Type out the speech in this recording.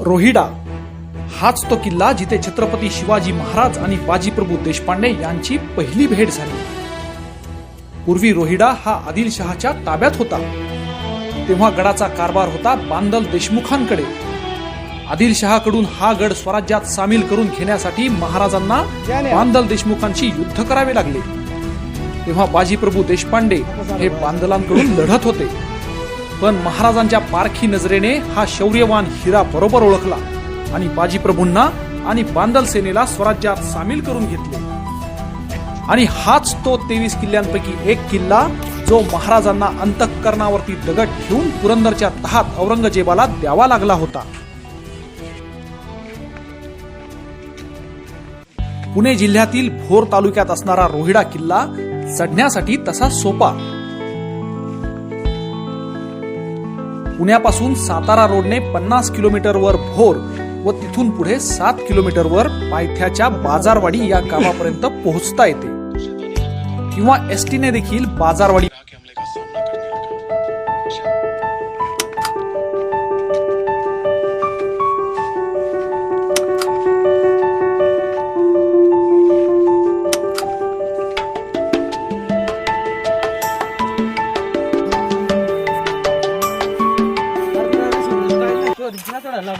रोहिडा. हाच तो किल्ला जिथे छत्रपती शिवाजी महाराज आणि बाजीप्रभू देशपांडे यांची पहिली भेट झाली. पूर्वी रोहिडा हा आदिलशहाच्या ताब्यात होता. तेव्हा गडाचा कारभार होता बांदल देशमुखांकडे. आदिलशहाकडून हा गड स्वराज्यात सामील करून घेण्यासाठी महाराजांना बांदल देशमुखांशी युद्ध करावे लागले. तेव्हा बाजीप्रभू देशपांडे हे बांदलांकडून लढत होते. पण महाराजांच्या पारखी नजरेने हा शौर्यवान हिरा बरोबर ओळखला आणि बाजीप्रभूंना आणि बांदल सेनेला स्वराज्यात सामील करून घेतले. आणि हाच तो तेवीस किल्ल्यांपैकी एक किल्ला जो महाराजांना अंतःकरणावरती दगड ठेवून पुरंदरच्या तहात औरंगजेबाला द्यावा लागला होता. पुणे जिल्ह्यातील भोर तालुक्यात असणारा रोहिडा किल्ला चढण्यासाठी तसा सोपा पुण्यापासून सातारा रोडने पन्नास किलोमीटरवर भोर व तिथून पुढे सात किलोमीटरवर पायथ्याच्या बाजारवाडी या गावापर्यंत पोहोचता येते. किंवा एसटीने देखील बाजारवाडी Thì 家人了